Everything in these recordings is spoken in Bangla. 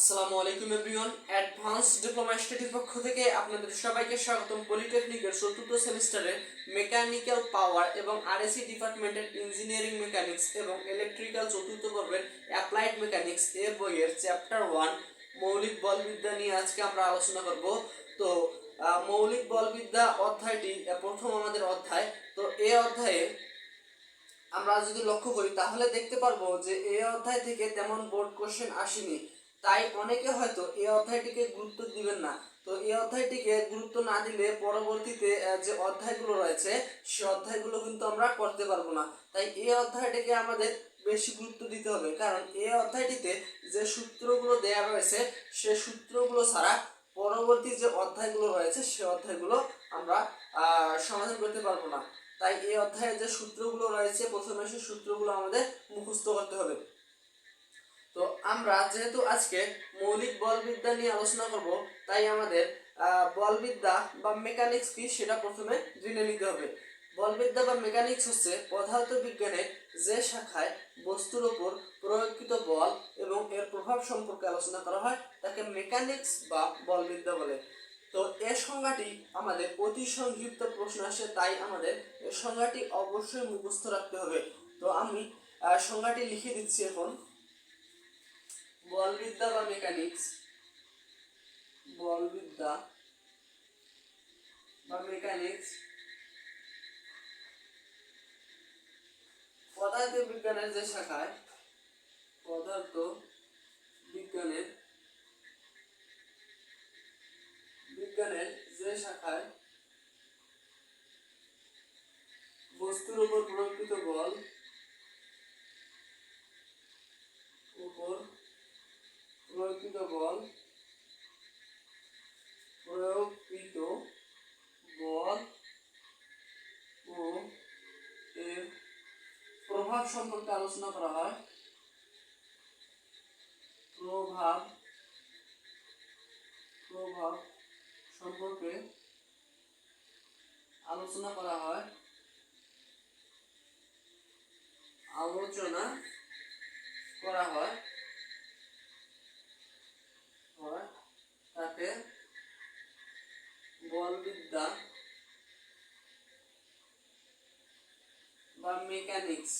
আসসালামু আলাইকুম এভরিওয়ান। অ্যাডভান্স ডিপ্লোমা স্টাডির পক্ষ থেকে আপনাদের সবাইকে স্বাগতম পলিটেকনিকের চতুর্থ সেমিস্টারে মেকানিক্যাল পাওয়ার এবং আরএসি ডিপার্টমেন্টের ইঞ্জিনিয়ারিং মেকানিক্স এবং ইলেকট্রিক্যাল চতুর্থ পর্বের অ্যাপ্লাইড মেকানিক্স এ বইয়ের চ্যাপ্টার ওয়ান মৌলিক বলবিদ্যা নিয়ে আজকে আমরা আলোচনা করব। তো মৌলিক বলবিদ্যা অধ্যায়টি প্রথম আমাদের অধ্যায়। তো এই অধ্যায়ে আমরা যদি লক্ষ্য করি, তাহলে দেখতে পারব যে এই অধ্যায় থেকে তেমন বোর্ড কোশ্চেন আসেনি। তাই অনেকে হয়তো এই অধ্যায়টিকে গুরুত্ব দিবেন না। তো এই অধ্যায়টিকে গুরুত্ব না দিলে পরবর্তীতে যে অধ্যায়গুলো রয়েছে, সে অধ্যায়গুলো কিন্তু আমরা করতে পারব না। তাই এই অধ্যায়টিকে আমাদের বেশি গুরুত্ব দিতে হবে। কারণ এই অধ্যায়টিতে যে সূত্রগুলো দেয়া রয়েছে, সে সূত্রগুলো ছাড়া পরবর্তী যে অধ্যায়গুলো রয়েছে, সে অধ্যায়গুলো আমরা সমাধান করতে পারব না। তাই এই অধ্যায়ে যে সূত্রগুলো রয়েছে, প্রথমে সেই সূত্রগুলো আমাদের মুখস্থ করতে হবে। তো আমরা যেহেতু আজকে মৌলিক বলবিদ্যা নিয়ে আলোচনা করব, তাই আমাদের বলবিদ্যা বা মেকানিক্স কি সেটা প্রথমে জেনে নিতে হবে। বলবিদ্যা বা মেকানিক্স হচ্ছে পদার্থ বিজ্ঞানের যে শাখায় বস্তুর ওপর প্রয়োগকৃত বল এবং এর প্রভাব সম্পর্কে আলোচনা করা হয়, তাকে মেকানিক্স বা বলবিদ্যা বলে। তো এর সংজ্ঞাটি আমাদের অতি সংক্ষিপ্ত প্রশ্ন আসে, তাই আমাদের সংজ্ঞাটি অবশ্যই মুখস্থ রাখতে হবে। তো আমি সংজ্ঞাটি লিখে দিচ্ছি এখন। বলবিদ্যা বা মেকানিক্স বলবিদ্যা বা মেকানিক্স পদার্থ বিজ্ঞানের যে শাখায়, পদার্থ বিজ্ঞানের বিজ্ঞানের যে শাখায় বস্তুর উপর প্রয়োগকৃত বল উপর প্রয়োগকৃত বল প্রয়োগকৃত বল ও এর প্রভাব সম্পর্কে আলোচনা করা হয়। প্রভাব প্রভাব সম্পর্কে আলোচনা করা হয়। আলোচনা করা হয় তাকে বলবিদ্যা বা মেকানিক্স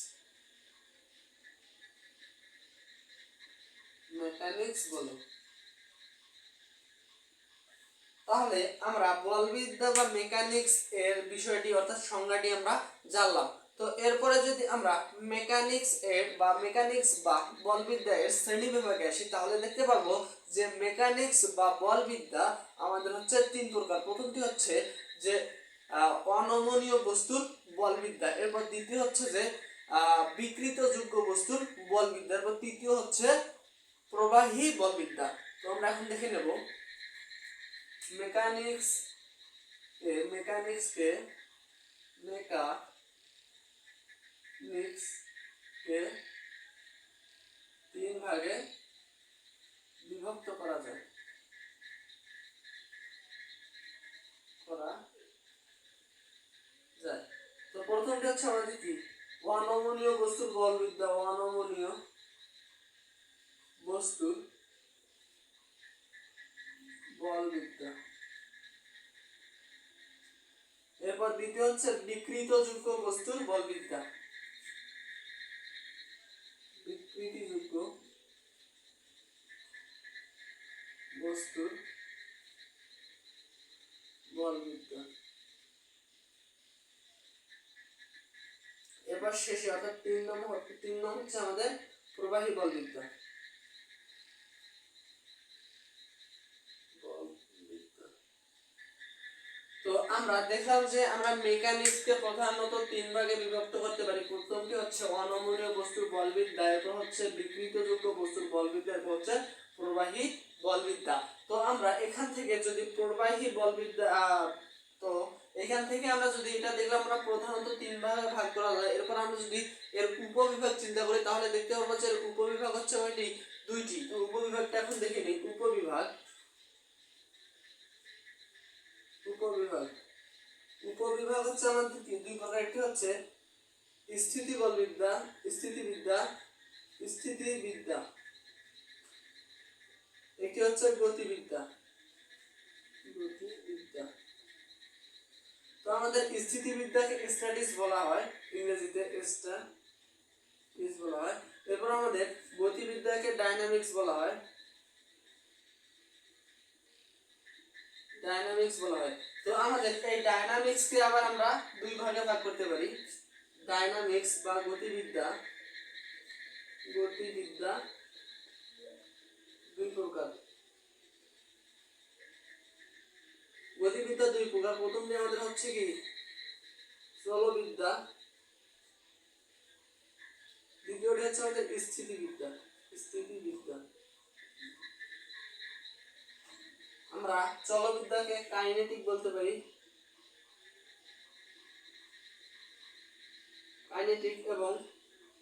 মেকানিক্স বলে। তাহলে আমরা বলবিদ্যা বা মেকানিক্স এর বিষয়টি অর্থাৎ সংজ্ঞাটি আমরা জানলাম। তো এরপরে যদি আমরা মেকানিক্স এর বা মেকানিক্স বা বলবিদ্যা এর শ্রেণি বিভাগে আসি, তাহলে দেখতে পারব যে মেকানিক্স বা বলবিদ্যা আমাদের হচ্ছে তিন প্রকার। প্রথমটি হচ্ছে যে অনমনীয় বস্তুর বলবিদ্যা। এরপর দ্বিতীয় হচ্ছে যে বিকৃত যোগ্য বস্তুর বলবিদ্যা। এরপর তৃতীয় হচ্ছে প্রবাহী বলবিদ্যা। তো আমরা এখন দেখে নেব। মেকানিক্স এ মেকানিক্স কে মেকানিক্স কে তিন ভাগে বিভক্ত করা যায় করা যায় তো প্রথমটি হচ্ছে আমাদের কি অনমনীয় বস্তুর বলবিদ্যা অনমনীয় বস্তুর বলবিদ্যা। এরপর দ্বিতীয় হচ্ছে বিকৃত যোগ্য বস্তুর বলবিদ্যা। বিকৃতিযোগ্য বস্তুর বলবিদ্যা। এবার শেষে অর্থাৎ তিন নম্বর তিন নম্বর হচ্ছে আমাদের প্রবাহী বলবিদ্যা বলবিদ্যা। তো আমরা দেখলাম যে আমরা মেকানিক্সকে প্রধানত তিন ভাগে বিভক্ত করতে পারি। প্রথমটি হচ্ছে অনমনীয় বস্তুর বলবিদ্যা, এরপর হচ্ছে বিকৃতযোগ্য বস্তুর বলবিদ্যা, এরপর হচ্ছে প্রবাহী বলবিদ্যা। তো আমরা এখান থেকে যদি প্রবাহী বলবিদ্যা তো এখান থেকে আমরা যদি এটা দেখলাম, আমরা প্রধানত তিন ভাগে ভাগ করা যায়। এরপর আমরা যদি এর উপবিভাগ চিন্তা করি, তাহলে দেখতে পাবো যে এর উপবিভাগ হচ্ছে ওইটি দুইটি। তো উপবিভাগটা এখন দেখে নিই। উপবিভাগ উপবিভাগ। উপবিভাগ হচ্ছে আমাদের কি দুই প্রকার একটি হচ্ছে স্থিতি বলবিদ্যা স্থিতিবিদ্যা স্থিতিবিদ্যা। একটি হচ্ছে গতিবিদ্যা। গতিবিদ্যা। তো আমাদের স্থিতিবিদ্যাকে স্ট্যাটিস বলা হয়, ইংরেজিতে স্ট্যাটিস বলা হয়। এরপর আমাদের গতিবিদ্যাকে ডাইনামিক্স বলা হয়। ডাইনামিক্স বলা হয়। তো আমাদের এই ডাইনামিক্সকে আবার আমরা দুই ভাগে ভাগ করতে পারি। ডাইনামিক্স বা গতিবিদ্যা গতিবিদ্যা দুই প্রকার। গতিবিদ্যা দুই প্রকার। প্রথম প্রথমটি আমাদের হচ্ছে কি? চলবিদ্যা দ্বিতীয়টি হচ্ছে আমাদের স্থিতিবিদ্যা স্থিতিবিদ্যা। আমরা চলবিদ্যাকে কাইনেটিক বলতে পারি। কাইনেটিক এবং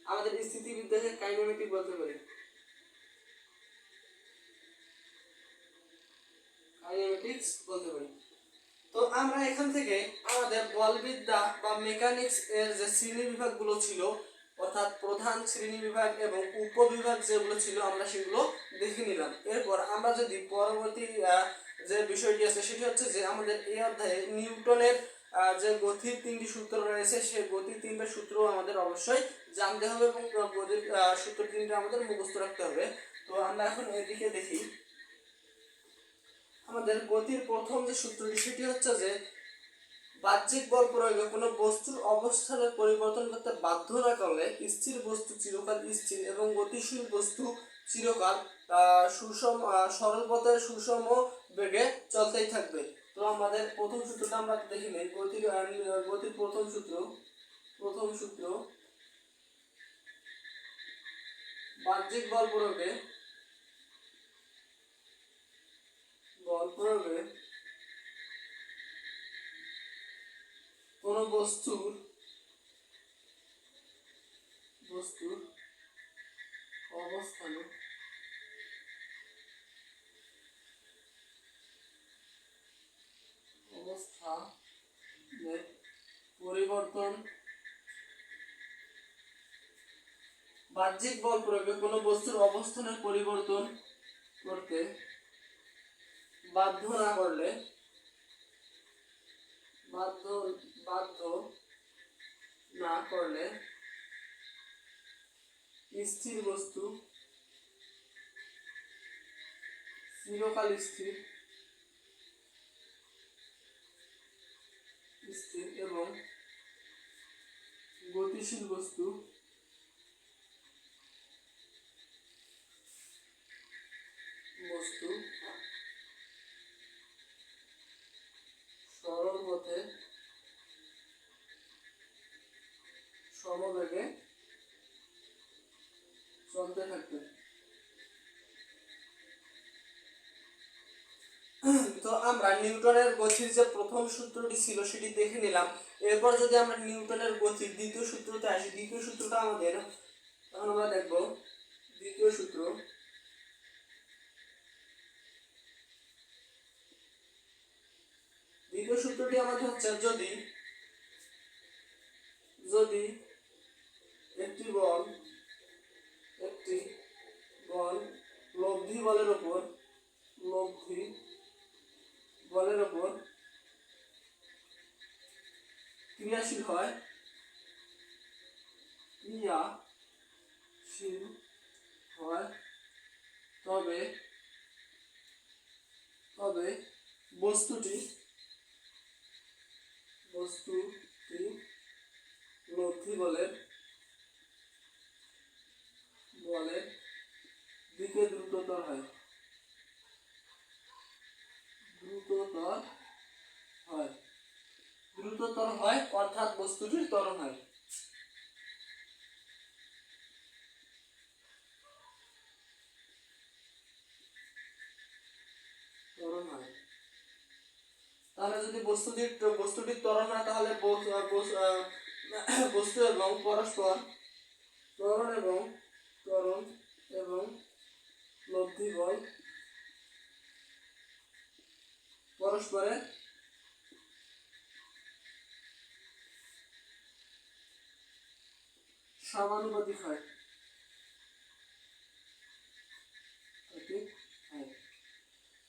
আমাদের স্থিতিবিদ্যাকে কাইনেমেটিক বলতে পারি। কাইনেমেটিক্স বলতে পারি। তো আমরা এখান থেকে আমাদের বলবিদ্যা বা মেকানিক্স এর যে শ্রেণি বিভাগগুলো ছিল, অর্থাৎ প্রধান শ্রেণি বিভাগ এবং উপবিভাগ যেগুলো ছিল, আমরা সেগুলো দেখে নিলাম। এরপর আমরা যদি পরবর্তী যে বিষয়টি আছে সেটি হচ্ছে যে আমাদের এই অধ্যায়ে নিউটনের যে গতির তিনটি সূত্র রয়েছে সেই গতির তিনটা সূত্র আমাদের অবশ্যই জানতে হবে এবং গতির সূত্র তিনটা আমাদের মুখস্থ রাখতে হবে। তো আমরা এখন এদিকে দেখি। আমাদের গতির প্রথম যে সূত্রটি, সেটি হচ্ছে যে বাহ্যিক বল প্রয়োগে কোনো বস্তুর অবস্থানের পরিবর্তন করতে বাধ্য না করলে স্থির বস্তু চিরকাল স্থির এবং গতিশীল বস্তু চিরকাল সুষম সরল পথে সুষম বেগে চলতেই থাকবে। তো আমাদের প্রথম সূত্রটা আমরা দেখি নেই। গতির গতির প্রথম সূত্র প্রথম সূত্র বাহ্যিক বল প্রয়োগে বল প্রয়োগে কোনো বস্তুর বস্তুর অবস্থানে পরিবর্তন বাহ্যিক বল প্রয়োগে কোনো বস্তুর অবস্থানের পরিবর্তন করতে বাধ্য না করলে বাধ্য বাধ্য না করলে স্থির বস্তু চিরকাল স্থির স্থির এবং গতিশীল বস্তু বস্তু সরল পথে সমবেগে চলতে থাকবে তো আমরা নিউটনের গতির যে প্রথম সূত্রটি ছিল সেটি দেখে নিলাম। এরপর যদি আমরা নিউটনের গতির দ্বিতীয় সূত্রতে আসি, দ্বিতীয় সূত্রটা আমাদের তখন আমরা দেখব দ্বিতীয় সূত্র। দ্বিতীয় সূত্রটি আমাদের হচ্ছে যদি যদি একটি বল একটি বল লব্ধি বলের ওপর লব্ধি বলের ওপর ক্রিয়াশীল হয় ক্রিয়াশীল হয় তবে তবে বস্তুটি বস্তুটি লব্ধি বলের বলের দিকে দ্রুততর হয়। দ্রুততর হয়। দ্রুততর হয়, অর্থাৎ বস্তুটির ত্বরণ হয় ত্বরণ হয় তাহলে যদি বস্তুটির বস্তুটির ত্বরণ হয়, তাহলে বস্তু এবং পরস্পর ত্বরণ এবং ত্বরণ এবং লব্ধি বল পরস্পরে সমানুপাতিক হয়।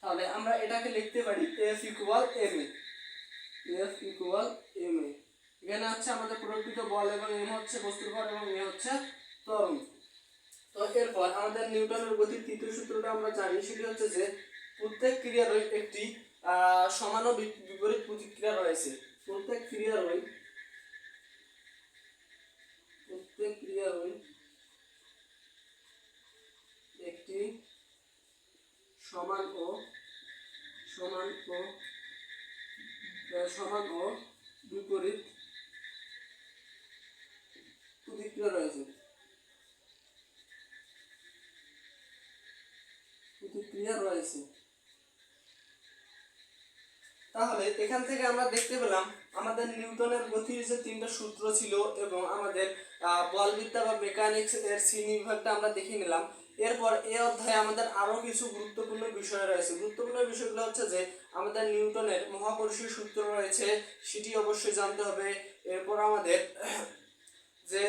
আমরা এটাকে লিখতে পারি S equal M A. F equal M A. এখানে হচ্ছে আমাদের প্রকৃত বল এবং এম হচ্ছে বস্তুর ভর এবং এ হচ্ছে ত্বরণ তো এরপর আমাদের নিউটনের গতির তৃতীয় সূত্রটা আমরা জানি, সেটি হচ্ছে যে প্রত্যেক ক্রিয়ারই একটি সমান ও বিপরীত প্রতিক্রিয়া রয়েছে। প্রত্যেক ক্রিয়ারই প্রত্যেক ক্রিয়ারই একটি সমান ও সমান ও সমান ও বিপরীত প্রতিক্রিয়া রয়েছে। প্রতিক্রিয়া রয়েছে। তাহলে এখান থেকে আমরা দেখতে পেলাম আমাদের নিউটনের গতির যে তিনটা সূত্র ছিল এবং আমাদের বলবিদ্যা বা মেকানিক্স এর শ্রেণি বিভাগটা আমরা দেখে নিলাম। এরপর এই অধ্যায়ে আমাদের আরও কিছু গুরুত্বপূর্ণ বিষয় রয়েছে। গুরুত্বপূর্ণ বিষয়গুলো হচ্ছে যে, আমাদের নিউটনের মহাকর্ষীয় সূত্র রয়েছে, সেটি অবশ্যই জানতে হবে। এরপর আমাদের যে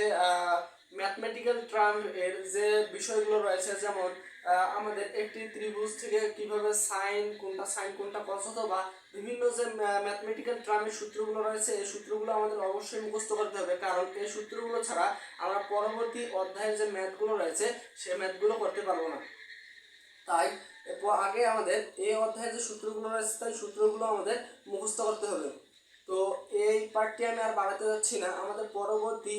ম্যাথমেটিক্যাল ট্রাম এর যে বিষয়গুলো রয়েছে, যেমন আমাদের একটি ত্রিভুজ থেকে কীভাবে সাইন কোনটা সাইন কোনটা কস অথবা বিভিন্ন যে ম্যাথমেটিক্যাল ট্রামের সূত্রগুলো রয়েছে, এই সূত্রগুলো আমাদের অবশ্যই মুখস্থ করতে হবে। কারণ এই সূত্রগুলো ছাড়া আমরা পরবর্তী অধ্যায়ের যে ম্যাথগুলো রয়েছে, সে ম্যাথগুলো করতে পারব না। তাই আগে আমাদের এই অধ্যায়ের যে সূত্রগুলো রয়েছে, তাই সূত্রগুলো আমাদের মুখস্থ করতে হবে। তো এই পার্টটি আমি আর বাড়াতে যাচ্ছি না। আমাদের পরবর্তী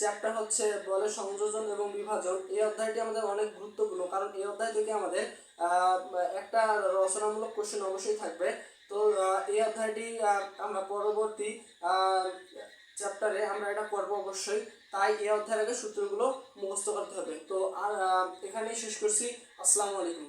চ্যাপ্টার হচ্ছে বলে সংযোজন এবং বিভাজন। এই অধ্যায়টি আমাদের অনেক গুরুত্বপূর্ণ, কারণ এই অধ্যায় থেকে আমাদের একটা রচনামূলক কোশ্চেন অবশ্যই থাকবে। তো এই অধ্যায়টি আমরা পরবর্তী চ্যাপ্টারে আমরা এটা করব অবশ্যই। তাই এই অধ্যায়ের আগে সূত্রগুলো মুখস্থ করতে হবে। তো, আর এখানেই শেষ করছি। আসসালামু আলাইকুম।